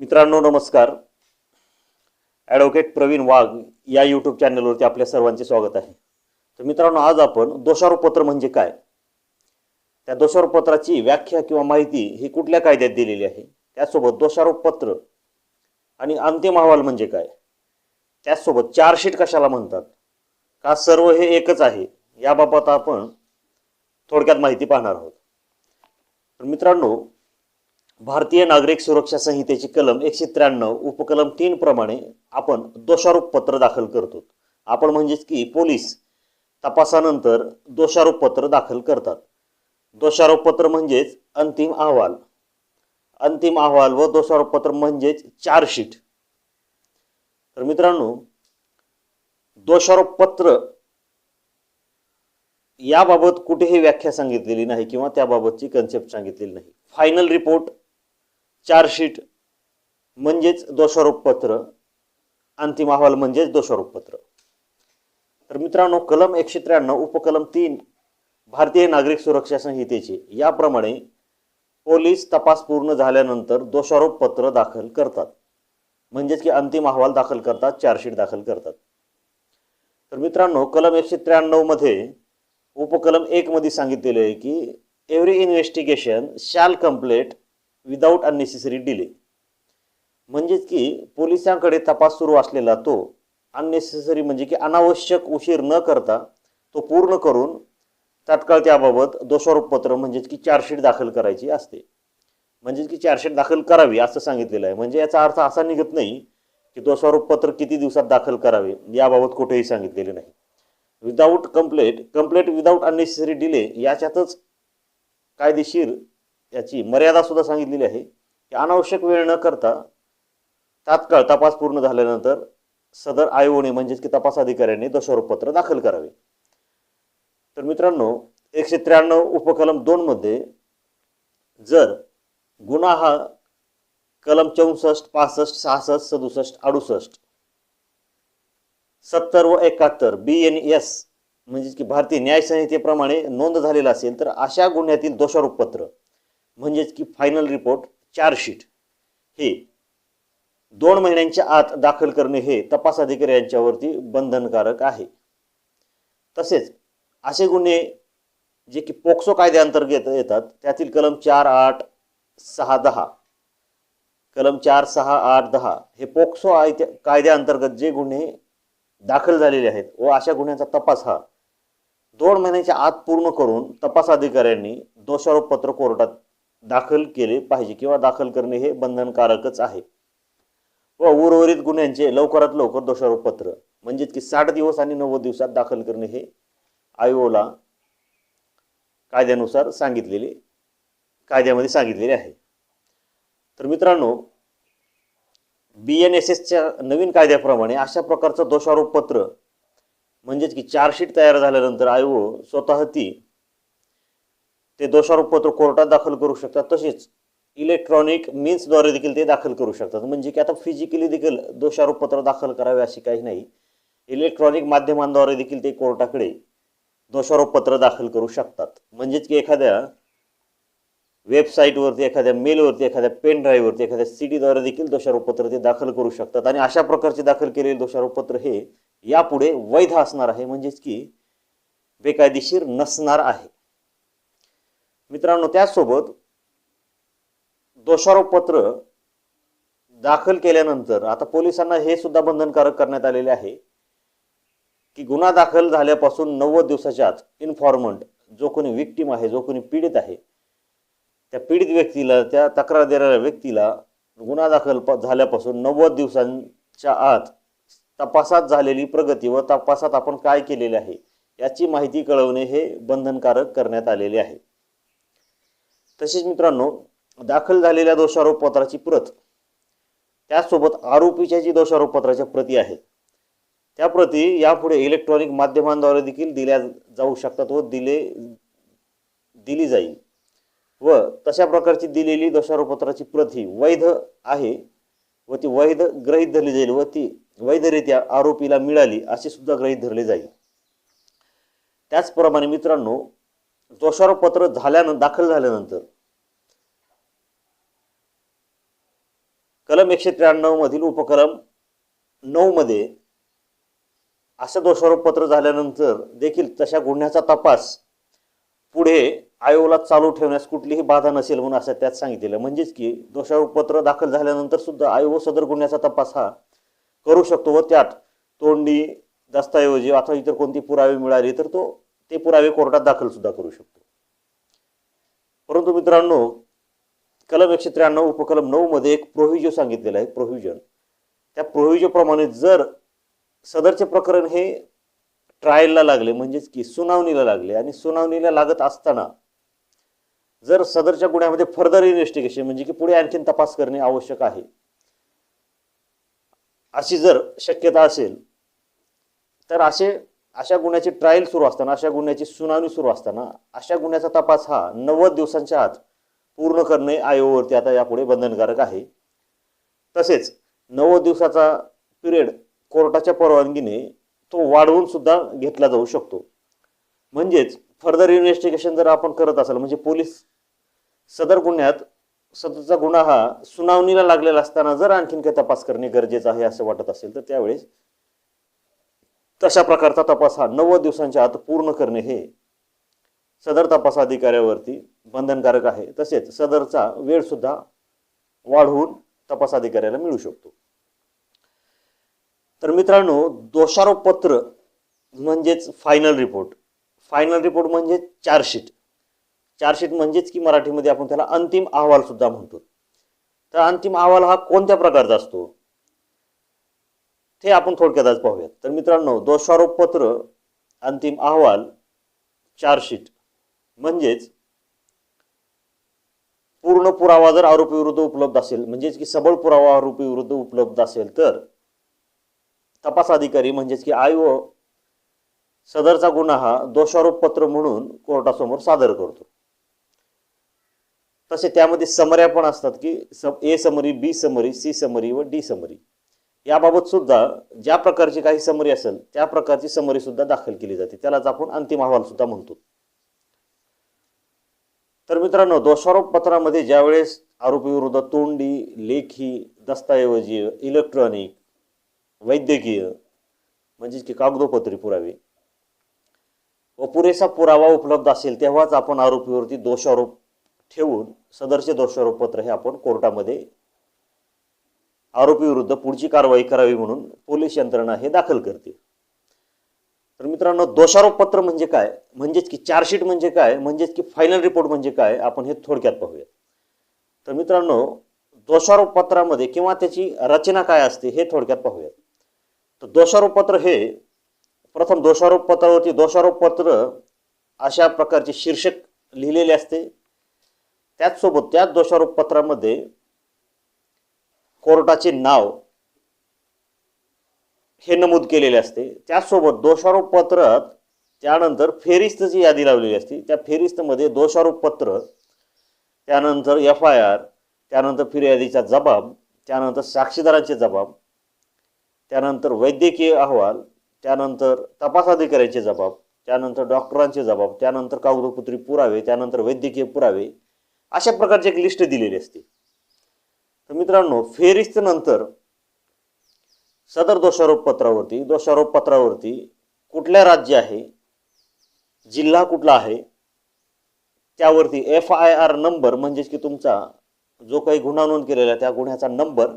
मित्रांनो नमस्कार. ॲडव्होकेट प्रवीण वाघ या यूट्यूब चॅनलवरती आपल्या सर्वांचे स्वागत आहे. तर मित्रांनो आज आपण दोषारोपत्र म्हणजे काय? त्या दोषारोपत्राची व्याख्या किंवा माहिती ही कुठल्या कायद्यात दिलेली आहे? त्यासोबत दोषारोपपत्र आणि अंतिम अहवाल म्हणजे काय? त्याचसोबत चार्जशीट कशाला म्हणतात? का सर्व हे एकच आहे? याबाबत आपण थोडक्यात माहिती पाहणार आहोत. तर मित्रांनो भारतीय नागरिक सुरक्षा संहितेची कलम एकशे त्र्याण्णव उपकलम तीन प्रमाणे आपण दोषारोप पत्र दाखल करतो. आपण म्हणजेच की पोलीस तपासानंतर दोषारोप पत्र दाखल करतात. दोषारोप पत्र म्हणजेच अंतिम अहवाल. अंतिम अहवाल व दोषारोप पत्र म्हणजेच चार्जशीट. तर मित्रांनो दोषारोप पत्र याबाबत कुठेही व्याख्या सांगितलेली नाही किंवा त्याबाबतची कन्सेप्ट सांगितलेली नाही. फायनल रिपोर्ट चार्जशीट म्हणजेच दोषारोपपत्र अंतिम अहवाल म्हणजेच दोषारोपपत्र. तर मित्रांनो कलम एकशे त्र्याण्णव उपकलम तीन भारतीय नागरिक सुरक्षा संहितेचे याप्रमाणे पोलीस तपास पूर्ण झाल्यानंतर दोषारोपपत्र दाखल करतात. म्हणजेच की अंतिम अहवाल दाखल करतात चार्जशीट दाखल करतात. तर मित्रांनो कलम एकशे त्र्याण्णवमध्ये उपकलम एकमध्ये सांगितलेलं सांगितलेले आहे की every investigation shall complete without unnecessary delay म्हणजेच की पोलिसांकडे तपास सुरू असलेला तो अननेसेसरी म्हणजे की अनावश्यक उशीर न करता तो पूर्ण करून तात्काळ त्याबाबत दोषारोपपत्र म्हणजेच की चार्जशीट दाखल करायची असते. म्हणजेच की चार्जशीट दाखल करावी असं सांगितलेलं आहे. म्हणजे याचा अर्थ असा निघत नाही की दोषारोपपत्र किती दिवसात दाखल करावे याबाबत कुठेही सांगितलेले नाही. Without complete complete without unnecessary delay याच्यातच कायदेशीर याची मर्यादा सुद्धा सांगितलेली आहे की अनावश्यक वेळ न करता तात्काळ तपास पूर्ण झाल्यानंतर सदर आयोने म्हणजेच की तपास अधिकाऱ्यांनी दोषारोपपत्र दाखल करावे. तर मित्रांनो एकशे त्र्याण्णव उपकलम दोन मध्ये जर गुन्हा हा कलम चौसष्ट पासष्ट सहासष्ट सदुसष्ट अडुसष्ट सत्तर व एकाहत्तर बी एन एस म्हणजेच की भारतीय न्यायसंहितेप्रमाणे नोंद झालेला असेल तर अशा गुन्ह्यातील दोषारोपपत्र म्हणजेच की फायनल रिपोर्ट चार्जशीट हे दोन महिन्यांच्या आत दाखल करणे हे तपास अधिकारी यांच्यावरती बंधनकारक आहे. तसेच असे गुन्हे जे की पोक्सो कायद्याअंतर्गत येतात त्यातील कलम चार आठ सहा दहा. कलम चार सहा आठ दहा हे पोक्सो आयत्या कायद्याअंतर्गत जे गुन्हे दाखल झालेले आहेत व अशा गुन्ह्यांचा तपास हा दोन महिन्याच्या आत पूर्ण करून तपास अधिकाऱ्यांनी दोषारोपपत्र कोर्टात दाखल केले पाहिजे किंवा दाखल करणे हे बंधनकारकच आहे. व उर्वरित गुन्ह्यांचे लवकरात लवकर दोषारोपपत्र म्हणजेच की साठ दिवस आणि नव्वद दिवसात दाखल करणे हे आयोला कायद्यानुसार सांगितलेले कायद्यामध्ये सांगितलेले आहे. तर मित्रांनो बी एन एस एसच्या नवीन कायद्याप्रमाणे अशा प्रकारचं दोषारोपपत्र म्हणजेच की चार्जशीट तयार झाल्यानंतर आयोग स्वतः ती ते दोषारोपपत्र कोर्टात दाखल करू शकतात. तसेच इलेक्ट्रॉनिक मीन्सद्वारे देखील ते दाखल करू शकतात. म्हणजे की आता फिजिकली देखील दोषारोपपत्र दाखल करावे अशी काही नाही. इलेक्ट्रॉनिक माध्यमांद्वारे देखील ते कोर्टाकडे दोषारोपपत्र दाखल करू शकतात. म्हणजेच की एखाद्या वेबसाईटवरती एखाद्या मेलवरती एखाद्या पेन ड्राईव्हवरती एखाद्या सीडीद्वारे देखील दोषारोपपत्र ते दाखल करू शकतात. आणि अशा प्रकारचे दाखल केलेले दोषारोपपत्र हे यापुढे वैध असणार आहे. म्हणजेच की बेकायदेशीर नसणार आहे. मित्रांनो त्याचसोबत दोषारोपपत्र दाखल केल्यानंतर आता पोलिसांना हे सुद्धा बंधनकारक करण्यात आलेले आहे की गुन्हा दाखल झाल्यापासून नव्वद दिवसाच्या आत इन्फॉर्मंट जो कोणी विक्टीम आहे जो कोणी पीडित आहे त्या पीडित व्यक्तीला त्या तक्रार देणाऱ्या व्यक्तीला गुन्हा दाखल प- झाल्यापासून नव्वद दिवसांच्या आत तपासात झालेली प्रगती व तपासात आपण काय केलेले आहे याची माहिती कळवणे हे बंधनकारक करण्यात आलेले आहे. तसेच मित्रांनो दाखल झालेल्या दोषारोपपत्राची प्रत त्याचसोबत आरोपीच्या जी दोषारोपपत्राच्या प्रती आहेत त्या प्रती यापुढे इलेक्ट्रॉनिक माध्यमांद्वारे देखील दिल्या जाऊ शकतात व दिले दिली जाईल. व तशा प्रकारची दिलेली दोषारोपपत्राची प्रत ही वैध आहे व ती वैध ग्रहीत धरली जाईल व ती वैधरित्या आरोपीला मिळाली असे सुद्धा ग्रहीत धरले जाईल. त्याचप्रमाणे मित्रांनो दोषारोपपत्र झाल्यानं दाखल झाल्यानंतर. कलम एकशे त्र्याण्णव मधील उपक्रम नऊ मध्ये असं दोषारोपपत्र झाल्यानंतर देखील तशा गुन्ह्याचा तपास पुढे आयोगाला चालू ठेवण्यास कुठलीही बाधा नसेल म्हणून असं त्यात सांगितलेलं. म्हणजेच की दोषारोपपत्र दाखल झाल्यानंतर सुद्धा आयोग सदर गुन्ह्याचा तपास हा करू शकतो व त्यात तोंडी दस्तऐवजी अथवा इतर कोणती पुरावे मिळाली तर तो ते पुरावे कोर्टात दाखल सुद्धा करू शकतो. परंतु मित्रांनो कलम एकशे त्र्याण्णव उपकलम नऊ मध्ये एक प्रोव्हिजो सांगितलेला आहे प्रोव्हिजन त्या प्रोव्हिजोप्रमाणे जर सदरचे प्रकरण हे ट्रायलला लागले म्हणजेच की सुनावणीला लागले आणि सुनावणीला लागत असताना जर सदरच्या गुन्ह्यामध्ये फर्दर इन्व्हेस्टिगेशन म्हणजे की पुढे आणखीन तपास करणे आवश्यक आहे. अशी जर शक्यता असेल तर असे अशा गुन्ह्याची ट्रायल सुरू असताना अशा गुन्ह्याची सुनावणी सुरू असताना अशा गुन्ह्याचा तपास हा नव्वद दिवसांच्या आत पूर्ण करणे आयोगावरती आता यापुढे बंधनकारक आहे. तसेच नव्वद दिवसाचा पिरियड कोर्टाच्या परवानगीने तो वाढवून सुद्धा घेतला जाऊ शकतो. म्हणजेच फर्दर इन्व्हेस्टिगेशन जर आपण करत असाल म्हणजे पोलीस सदर गुन्ह्यात सदरचा गुन्हा हा सुनावणीला लागलेला असताना जर आणखीन काही तपास करणे गरजेचं आहे असं वाटत असेल तर त्यावेळेस तशा प्रकारचा तपास हा नव्वद दिवसांच्या आत पूर्ण करणे हे सदर तपास अधिकाऱ्यावरती बंधनकारक आहे. तसेच सदरचा वेळसुद्धा वाढवून तपास अधिकाऱ्याला मिळू शकतो. तर मित्रांनो दोषारोप पत्र म्हणजेच फायनल रिपोर्ट फायनल रिपोर्ट म्हणजे चार्जशीट चार्जशीट म्हणजेच की मराठीमध्ये आपण त्याला अंतिम अहवाल सुद्धा म्हणतो. तर अंतिम अहवाल हा कोणत्या प्रकारचा असतो? ते आपण थोडक्यात आज पाहूयात. तर मित्रांनो दोषारोप पत्र अंतिम अहवाल चार्जशीट. म्हणजेच पूर्ण पुरावा जर आरोपी विरुद्ध उपलब्ध असेल म्हणजेच की सबळ पुरावा आरोपी विरुद्ध उपलब्ध असेल तर तपास अधिकारी म्हणजेच की आयो सदरचा गुन्हा हा दोषारोप पत्र म्हणून कोर्टासमोर सादर करतो. तसे त्यामध्ये समऱ्या पण असतात की A summary B summary C summary व डी समरी. याबाबत सुद्धा ज्या प्रकारची काही समरी असेल त्या प्रकारची समरी सुद्धा दाखल केली जाते. त्यालाच आपण अंतिम अहवाल सुद्धा म्हणतो. तर मित्रांनो दोषारोप पत्रामध्ये ज्यावेळेस आरोपी विरुद्ध तोंडी लेखी दस्तऐवजी इलेक्ट्रॉनिक वैद्यकीय म्हणजेच की कागदोपत्री पुरावे व पुरेसा पुरावा उपलब्ध असेल तेव्हाच आपण आरोपीवरती दोषारोप ठेवून सदरचे दोषारोपपत्र हे आपण कोर्टामध्ये आरोपीविरुद्ध पुढची कारवाई करावी म्हणून पोलीस यंत्रणा हे दाखल करते तर मित्रांनो दोषारोप पत्र म्हणजे काय? म्हणजेच की चार्जशीट म्हणजे काय? म्हणजेच की फायनल रिपोर्ट म्हणजे काय? आपण हे थोडक्यात पाहूया तर मित्रांनो दोषारोप पत्रामध्ये किंवा त्याची रचना काय असते हे थोडक्यात पाहूयात. तर दोषारोप पत्र हे प्रथम दोषारोप पत्रावरती दोषारोप पत्र अशा प्रकारचे शीर्षक लिहिलेले असते. त्याचसोबत त्याच दोषारोप पत्रामध्ये कोर्टाचे नाव हे नमूद केलेले असते. त्याचसोबत दोषारोप पत्रात त्यानंतर फेरिस्तची यादी लावलेली असते. त्या फेरिस्तमध्ये दोषारोप पत्र त्यानंतर एफ आय आर त्यानंतर फिर्यादीचा जबाब त्यानंतर साक्षीदारांचे जबाब त्यानंतर वैद्यकीय अहवाल त्यानंतर तपास अधिकाऱ्यांचे जबाब त्यानंतर डॉक्टरांचे जबाब त्यानंतर कागदोपत्री पुरावे त्यानंतर वैद्यकीय पुरावे अशा प्रकारची एक लिस्ट दिलेली असते. तर मित्रांनो फेरिस्त नंतर सदर दोषारोप पत्रावरती दोषारोप पत्रावरती कुठल्या राज्य आहे जिल्हा कुठला आहे त्यावरती एफ आय आर नंबर म्हणजेच की तुमचा जो काही गुन्हा नोंद केलेला आहे त्या गुन्ह्याचा नंबर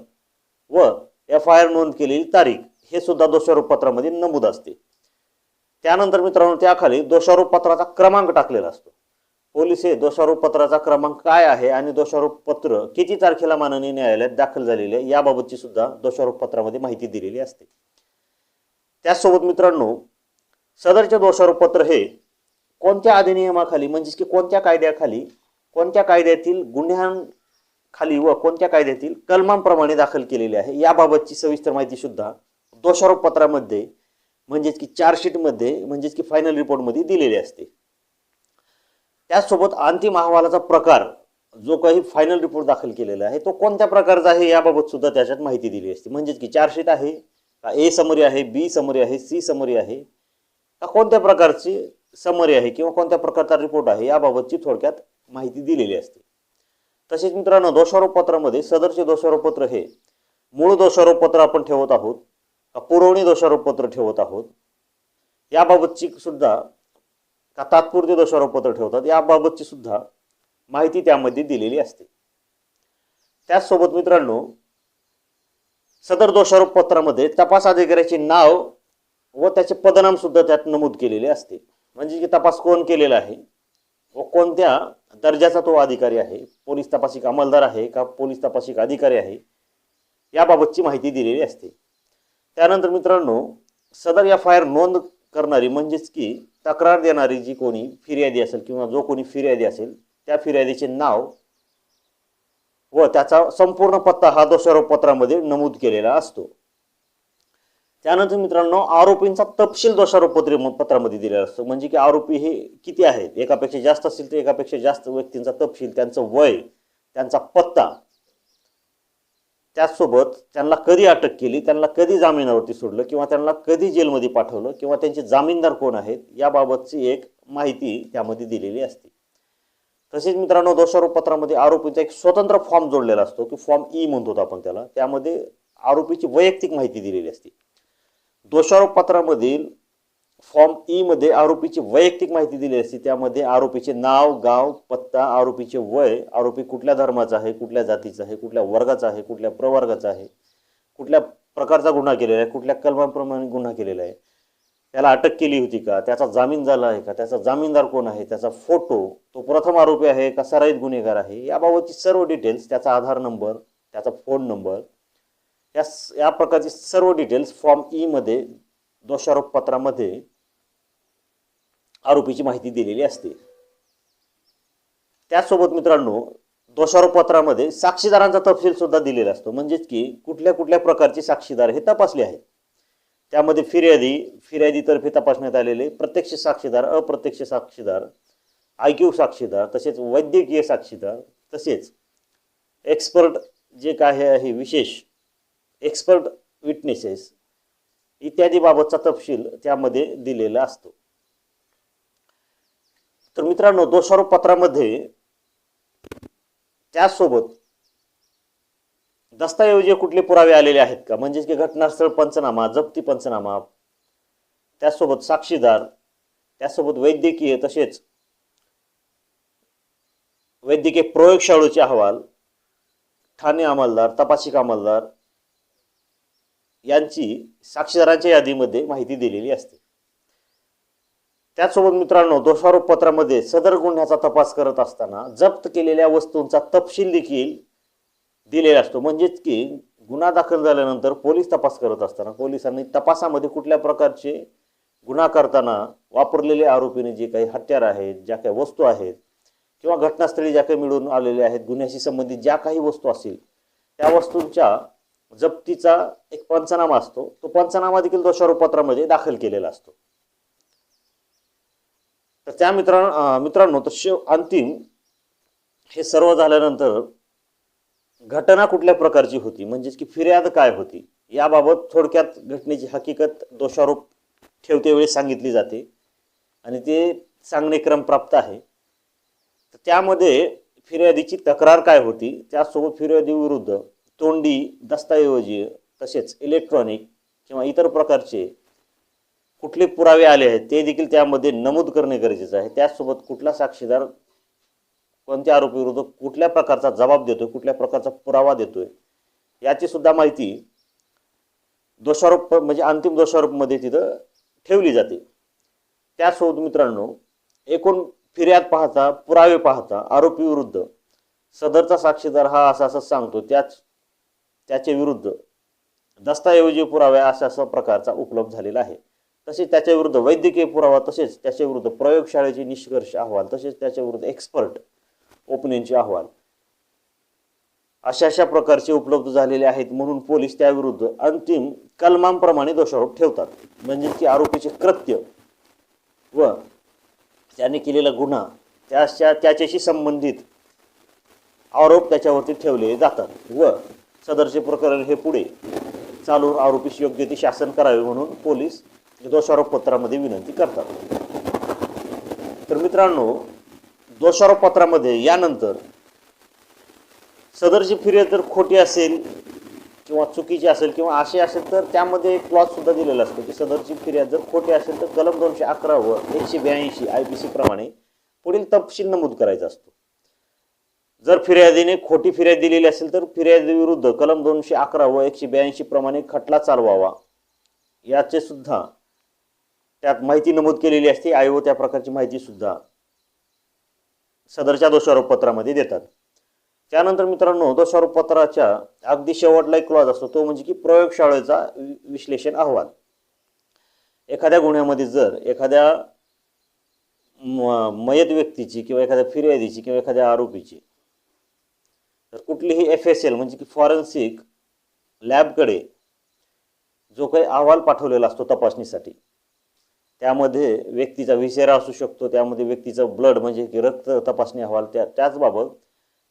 व एफ आय आर नोंद केलेली तारीख हे सुद्धा दोषारोप पत्रामध्ये नमूद असते. त्यानंतर मित्रांनो त्याखाली दोषारोप पत्राचा क्रमांक टाकलेला असतो. पोलीस हे दोषारोप पत्राचा क्रमांक काय आहे आणि दोषारोप पत्र किती तारखेला माननीय न्यायालयात दाखल झालेले आहे? याबाबतची सुद्धा दोषारोप पत्रामध्ये माहिती दिलेली असते. त्याचसोबत मित्रांनो सदरचे दोषारोप पत्र हे कोणत्या अधिनियमाखाली म्हणजेच की कोणत्या कायद्याखाली कोणत्या कायद्यातील गुन्ह्यांखाली व कोणत्या कायद्यातील कलमांप्रमाणे दाखल केलेले आहे याबाबतची सविस्तर माहिती सुद्धा दोषारोप पत्रामध्ये म्हणजेच की चार्जशीटमध्ये म्हणजेच की फायनल रिपोर्टमध्ये दिलेली असते. त्याचसोबत अंतिम अहवालाचा प्रकार जो काही फायनल रिपोर्ट दाखल केलेला आहे तो कोणत्या प्रकारचा आहे याबाबत सुद्धा त्याच्यात माहिती दिली असते. म्हणजेच की चार्जशीट आहे का ए समरी आहे बी समरी आहे सी समरी आहे का कोणत्या प्रकारची समरी आहे किंवा कोणत्या प्रकारचा रिपोर्ट आहे याबाबतची थोडक्यात माहिती दिलेली असते. तसेच मित्रांनो दोषारोपपत्रामध्ये सदरचे दोषारोपपत्र हे मूळ दोषारोपपत्र आपण ठेवत आहोत का पुरवणी दोषारोपपत्र ठेवत आहोत याबाबतची सुद्धा का तात्पुरते दोषारोपपत्र ठेवतात याबाबतची सुद्धा माहिती त्यामध्ये दिलेली असते. त्याचसोबत मित्रांनो सदर दोषारोप पत्रामध्ये तपास अधिकाऱ्याचे नाव व त्याचे पदनाम सुद्धा त्यात नमूद केलेले असते. म्हणजे की तपास कोण केलेला आहे व कोणत्या दर्जाचा तो अधिकारी आहे पोलीस तपासिक अंमलदार आहे का पोलीस तपासिक अधिकारी आहे याबाबतची माहिती दिलेली असते. त्यानंतर मित्रांनो सदर एफ आय आर नोंद करणारी म्हणजेच की तक्रार देणारी जी कोणी फिर्यादी असेल किंवा जो कोणी फिर्यादी असेल त्या फिर्यादीचे नाव व त्याचा संपूर्ण पत्ता हा दोषारोप पत्रामध्ये नमूद केलेला असतो. त्यानंतर मित्रांनो आरोपींचा तपशील दोषारोपत्र पत्रामध्ये दिलेला असतो. म्हणजे की आरोपी हे किती आहेत? एकापेक्षा जास्त असतील तर एकापेक्षा जास्त व्यक्तींचा तपशील त्यांचं वय त्यांचा पत्ता त्याचसोबत त्यांना कधी अटक केली त्यांना कधी जामिनावरती सोडलं किंवा त्यांना कधी जेलमध्ये पाठवलं किंवा त्यांचे जामीनदार कोण आहेत याबाबतची एक माहिती त्यामध्ये दिलेली असते. तसेच मित्रांनो दोषारोप पत्रामध्ये आरोपीचा एक स्वतंत्र फॉर्म जोडलेला असतो की फॉर्म ई म्हणतो आपण त्याला. त्यामध्ये आरोपीची वैयक्तिक माहिती दिलेली असते. दोषारोप पत्रामधील फॉर्म ई e मध्ये आरोपीची वैयक्तिक माहिती दिली असते त्यामध्ये आरोपीचे नाव गाव पत्ता आरोपीचे वय आरोपी कुठल्या धर्माचा आहे कुठल्या जातीचा आहे कुठल्या वर्गाचा आहे कुठल्या प्रवर्गाचा आहे कुठल्या प्रकारचा गुन्हा केलेला आहे कुठल्या कलमांप्रमाणे गुन्हा केलेला आहे त्याला अटक केली होती का त्याचा जामीन झाला आहे का त्याचा जामीनदार कोण आहे त्याचा फोटो तो प्रथम आरोपी आहे का सराईत गुन्हेगार आहे याबाबतची सर्व डिटेल्स त्याचा आधार नंबर त्याचा फोन नंबर या या प्रकारची सर्व डिटेल्स फॉर्म ई मध्ये दोषारोप पत्रामध्ये आरोपीची माहिती दिलेली असते. त्याचसोबत मित्रांनो दोषारोप पत्रामध्ये साक्षीदारांचा तपशील सुद्धा दिलेला असतो. म्हणजेच की कुठल्या कुठल्या प्रकारचे साक्षीदार हे तपासले आहेत. त्यामध्ये फिर्यादी फिर्यादीतर्फे तपासण्यात आलेले प्रत्यक्ष साक्षीदार अप्रत्यक्ष साक्षीदार आयक्यू साक्षीदार तसेच वैद्यकीय साक्षीदार तसेच एक्सपर्ट जे काय आहे विशेष एक्सपर्ट विटनेसेस इत्यादी बाबतचा तपशील त्यामध्ये दिलेला असतो. तर मित्रांनो दोषारोप पत्रामध्ये त्यासोबत दस्तऐवजी कुठले पुरावे आलेले आहेत का? म्हणजेच की घटनास्थळ पंचनामा जप्ती पंचनामा त्यासोबत साक्षीदार त्यासोबत वैद्यकीय तसेच वैद्यकीय प्रयोगशाळेचे अहवाल ठाणे अंमलदार तपासिक अंमलदार यांची साक्षीदारांच्या यादीमध्ये माहिती दिलेली असते. त्याचसोबत मित्रांनो दोषारोप पत्रामध्ये सदर गुन्ह्याचा तपास करत असताना जप्त केलेल्या वस्तूंचा तपशील देखील दिलेला असतो. म्हणजेच की गुन्हा दाखल झाल्यानंतर पोलीस तपास करत असताना पोलिसांनी तपासामध्ये कुठल्या प्रकारचे गुन्हा करताना वापरलेले आरोपीने जे काही हत्यार आहेत ज्या काही वस्तू आहेत किंवा घटनास्थळी ज्या काही मिळून आलेल्या आहेत गुन्ह्याशी संबंधित ज्या काही वस्तू असतील त्या वस्तूंच्या जप्तीचा एक पंचनामा असतो. तो पंचनामा देखील दोषारोपत्रामध्ये दाखल केलेला असतो. तर त्या मित्रां मित्रांनो तर शेव अंतिम हे सर्व झाल्यानंतर घटना कुठल्या प्रकारची होती? म्हणजेच की फिर्याद काय होती? याबाबत थोडक्यात घटनेची हकीकत दोषारोप ठेवते वेळी सांगितली जाते. आणि ते सांगणे क्रम प्राप्त आहे. तर त्यामध्ये फिर्यादीची तक्रार काय होती? त्यासोबत फिर्यादी विरुद्ध तोंडी दस्तऐवजी तसेच इलेक्ट्रॉनिक किंवा इतर प्रकारचे कुठले पुरावे आले आहेत ते देखील त्यामध्ये नमूद करणे गरजेचं आहे. त्याचसोबत कुठला साक्षीदार कोणत्या आरोपीविरुद्ध कुठल्या प्रकारचा जबाब देतोय कुठल्या प्रकारचा पुरावा देतोय याची सुद्धा माहिती दोषारोप म्हणजे अंतिम दोषारोपमध्ये तिथं ठेवली जाते. त्यासोबत मित्रांनो एकूण फिर्याद पाहता पुरावे पाहता आरोपीविरुद्ध सदरचा साक्षीदार हा असा असं सांगतो त्याच त्याच्या विरुद्ध दस्तऐवजी पुरावे अशा अशा प्रकारचा उपलब्ध झालेला आहे. तसेच त्याच्या विरुद्ध वैद्यकीय पुरावा तसेच त्याच्या विरुद्ध प्रयोगशाळेचे निष्कर्ष अहवाल तसेच त्याच्या विरुद्ध एक्सपर्ट ओपिनियनचे अहवाल अशा अशा प्रकारचे उपलब्ध झालेले आहेत म्हणून पोलीस त्याविरुद्ध अंतिम कलमांप्रमाणे दोषारोप ठेवतात. म्हणजे की आरोपीचे कृत्य व त्याने केलेला गुन्हा त्याच्या त्याच्याशी संबंधित आरोप त्याच्यावरती ठेवले जातात व सदरचे प्रकरण हे पुढे चालू आरोपीस योग्य ते शासन करावे म्हणून पोलीस दोषारोप पत्रामध्ये विनंती करतात. तर मित्रांनो दोषारोप पत्रामध्ये यानंतर सदरची फिर्याद जर खोटी असेल किंवा चुकीची असेल किंवा अशी असेल तर त्यामध्ये एक क्लॉज सुद्धा दिलेला असतो की सदरची फिर्याद जर खोटी असेल तर कलम दोनशे अकरा व एकशे ब्याऐंशी आय पी सी प्रमाणे पुढील तपशील नमूद करायचा असतो. जर फिर्यादीने खोटी फिर्याद दिलेली असेल तर फिर्यादी विरुद्ध कलम दोनशे अकरा व एकशे ब्याऐंशी प्रमाणे खटला चालवावा. याचे सुद्धा त्यात माहिती नमूद केलेली असते. आई व त्या प्रकारची माहिती सुद्धा सदरच्या दोषारोप पत्रामध्ये देतात. त्यानंतर मित्रांनो दोषारोप पत्राच्या अगदी शेवटला एक क्लॉज असतो. तो म्हणजे की प्रयोगशाळेचा वि- विश्लेषण अहवाल. एखाद्या गुन्ह्यामध्ये जर एखाद्या म- मयत व्यक्तीची किंवा एखाद्या फिर्यादीची किंवा एखाद्या आरोपीची तर कुठलीही एफ एस एल म्हणजे की फॉरेन्सिक लॅबकडे जो काही अहवाल पाठवलेला असतो तपासणीसाठी त्यामध्ये व्यक्तीचा विषेरा असू शकतो त्यामध्ये व्यक्तीचं ब्लड म्हणजे की रक्त तपासणी अहवाल त्या त्याचबाबत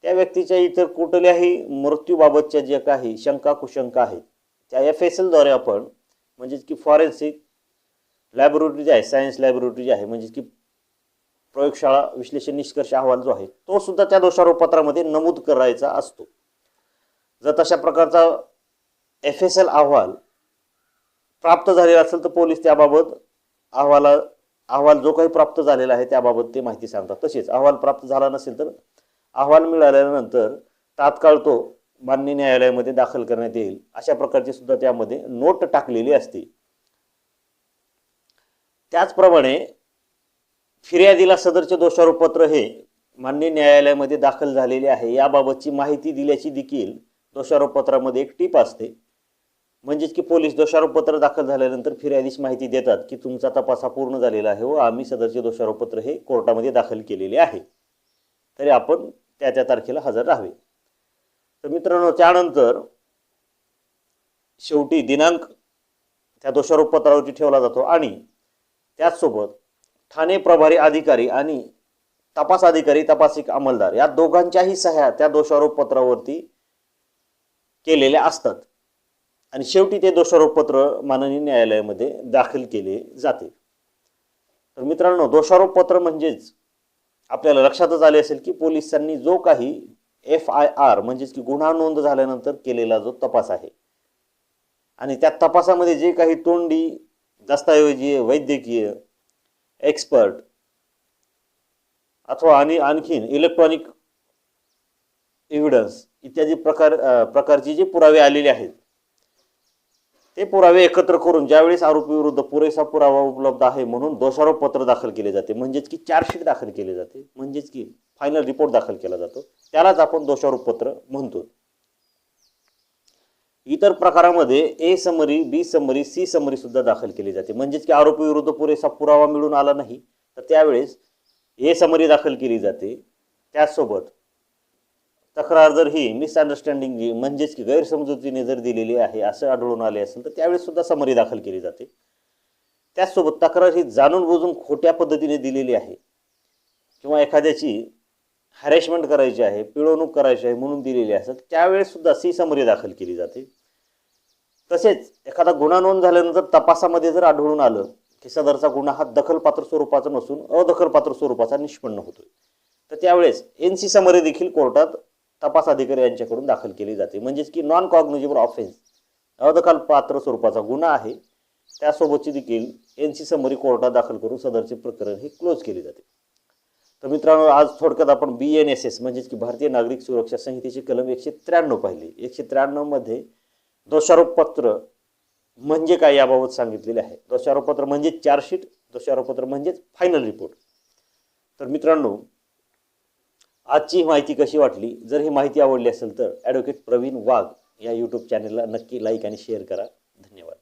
त्या व्यक्तीच्या इतर कुठल्याही मृत्यूबाबतच्या ज्या काही शंका कुशंका आहेत त्या एफ एस एलद्वारे आपण म्हणजेच की फॉरेन्सिक लॅबोरेटरी जी आहे सायन्स लॅबोरेटरी जी आहे म्हणजेच की प्रयोगशाळा विश्लेषण निष्कर्ष अहवाल जो आहे तो सुद्धा त्या दोषारोपत्रामध्ये नमूद करायचा असतो. जर तशा प्रकारचा एफ एस एल अहवाल प्राप्त झालेला असेल तर पोलीस त्याबाबत अहवाला अहवाल जो काही प्राप्त झालेला आहे त्याबाबत ते माहिती सांगतात. तसेच अहवाल प्राप्त झाला नसेल तर अहवाल मिळाल्यानंतर तात्काळ तो मान्य न्यायालयामध्ये दाखल करण्यात येईल अशा प्रकारची सुद्धा त्यामध्ये नोट टाकलेली असते. त्याचप्रमाणे फिर्यादीला सदरचे दोषारोपपत्र हे मान्य न्यायालयामध्ये दाखल झालेले आहे. याबाबतची माहिती दिल्याची देखील दोषारोपपत्रामध्ये एक टीप असते. म्हणजेच की पोलीस दोषारोपपत्र दाखल झाल्यानंतर फिर्यादीस माहिती देतात की तुमचा तपास हा पूर्ण झालेला आहे व आम्ही सदरचे दोषारोपपत्र हे कोर्टामध्ये दाखल केलेले आहे. तरी आपण त्या त्या तारखेला हजर राहावे. तर मित्रांनो त्यानंतर शेवटी दिनांक त्या दोषारोपपत्रावरती ठेवला जातो आणि त्याचसोबत ठाणे प्रभारी अधिकारी आणि तपास अधिकारी तपासिक अंमलदार या दोघांच्याही सह्या त्या दोषारोप पत्रावरती केलेल्या असतात. आणि शेवटी ते दोषारोपपत्र माननीय न्यायालयामध्ये दाखल केले जाते. तर मित्रांनो दोषारोप पत्र म्हणजेच आपल्याला लक्षातच आले असेल की पोलिसांनी जो काही एफ आय आर म्हणजेच की गुन्हा नोंद झाल्यानंतर केलेला जो तपास आहे. आणि त्या तपासामध्ये जे काही तोंडी दस्तऐवजीय वैद्यकीय एक्सपर्ट अथवा आणि आणखीन इलेक्ट्रॉनिक एव्हिडन्स इत्यादी प्रकार प्रकारचे जे पुरावे आलेले आहेत ते पुरावे एकत्र करून ज्यावेळेस आरोपी विरुद्ध पुरेसा पुरावा उपलब्ध आहे म्हणून दोषारोप पत्र दाखल केले जाते. म्हणजेच की चार्जशीट दाखल केले जाते. म्हणजेच की फायनल रिपोर्ट दाखल केला जातो. त्यालाच आपण दोषारोप पत्र म्हणतो. इतर प्रकारामध्ये A summary B summary C summary सुद्धा दाखल केली जाते. म्हणजेच की आरोपी विरुद्ध पुरेसा पुरावा मिळून आला नाही. तर त्यावेळेस ए समरी दाखल केली जाते. त्याचसोबत तक्रार जर ही मिसअंडरस्टँडिंग जी म्हणजेच की गैरसमजुतीने जर दिलेली आहे असं आढळून आले असेल तर त्यावेळेस सुद्धा समरी दाखल केली जाते. त्याचसोबत तक्रार ही जाणून बुजून खोट्या पद्धतीने दिलेली आहे. किंवा एखाद्याची हॅरेसमेंट करायची आहे पिळवणूक करायची आहे म्हणून दिलेली असेल त्यावेळेस सुद्धा सी समरी दाखल केली जाते. तसेच एखादा गुन्हा नोंद झाल्यानंतर तपासामध्ये जर आढळून आलं की सदरचा गुन्हा हा दखलपात्र स्वरूपाचा नसून अदखलपात्र स्वरूपाचा निष्पन्न होतोय तर त्यावेळेस एन सी समरी देखील कोर्टात तपास अधिकारी यांच्याकडून दाखल केली जाते. म्हणजेच की नॉन कॉग्निजिबल ऑफेन्स अदखलपात्र स्वरूपाचा गुन्हा आहे. त्यासोबतची देखील एन सी समरी कोर्टात दाखल करून सदरचे प्रकरण हे क्लोज केले जाते. तर मित्रांनो आज थोडक्यात आपण बी एन एस एस म्हणजेच की भारतीय नागरिक सुरक्षा संहितेचे कलम एकशे त्र्याण्णव पाहिले. एकशे त्र्याण्णवमध्ये दोषारोपपत्र म्हणजे काय याबाबत सांगितलेले आहे. दोषारोपपत्र म्हणजे चार्जशीट दोषारोपपत्र म्हणजेच फायनल रिपोर्ट तर मित्रांनो आजची माहिती कशी वाटली? जर ही माहिती आवडली असेल तर ॲडव्होकेट प्रवीण वाघ या यूट्यूब चॅनलला नक्की लाईक आणि शेअर करा. धन्यवाद.